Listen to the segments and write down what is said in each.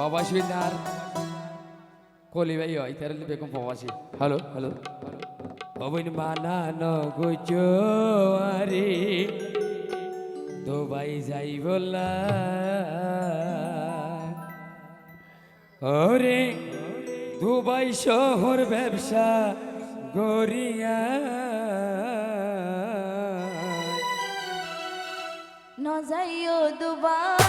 প্রবাসী আর কলি ভাই হয় তার বেগম প্রবাসী। হ্যালো হ্যালো অবৈন মানানো গুজোয়ারি দুবাই যাই বলা। ওরে দুবাই শহর ব্যবসা গরিয়া ন যাইও দুবাই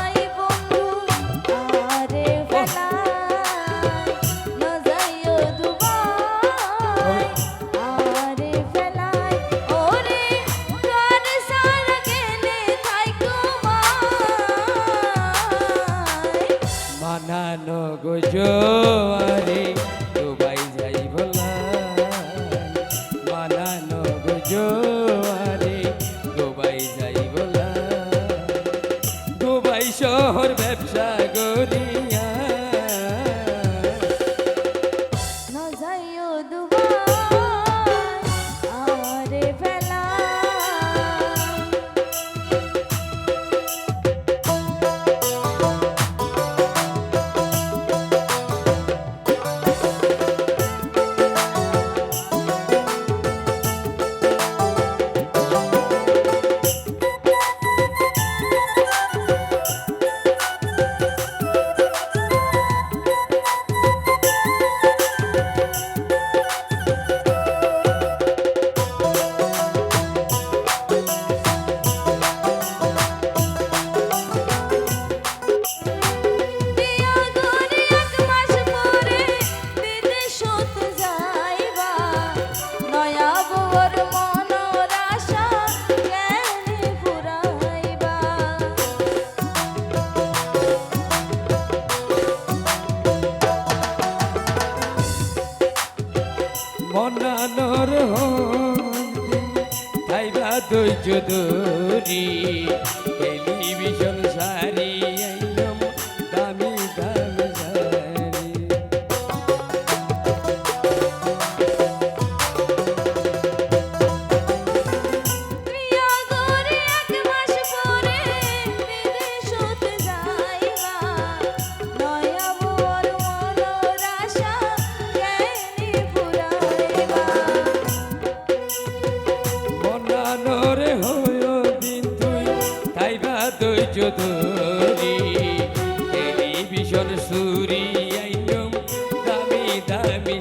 মানানো গুজোয়ারি দুবাই যাই বলা দুবাই শহর ব্যবসা ধৈর্য ধরি টেলিভিশন ধরি টেলিভিশন সুরি আইলাম দামি দামি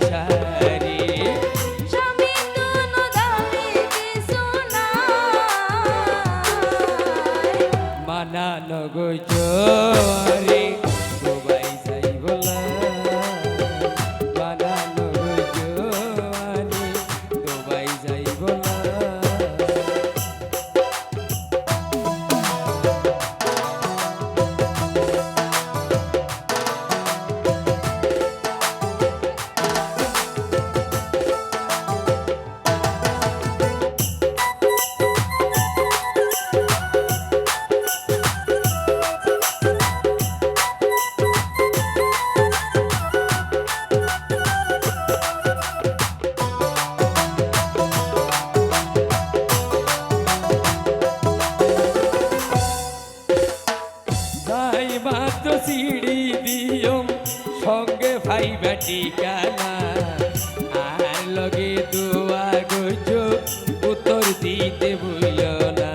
মানা দুনো দামি সিঁড়ি দিয়ম সঙ্গে ভাইবা ঠিকানা আর লগে দোয়া গজ উত্তর দিতে ভুল না।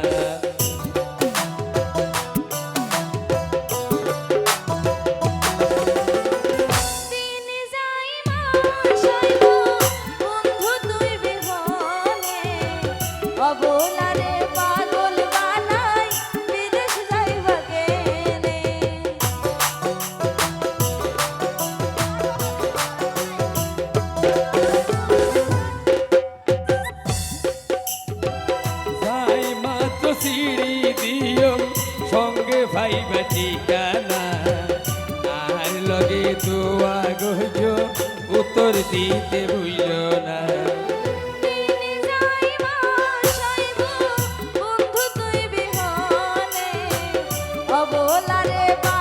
অবলারে পাগল লগে দোয়া গজ উত্তর দিতে ভুইল না। অবলারে পাগল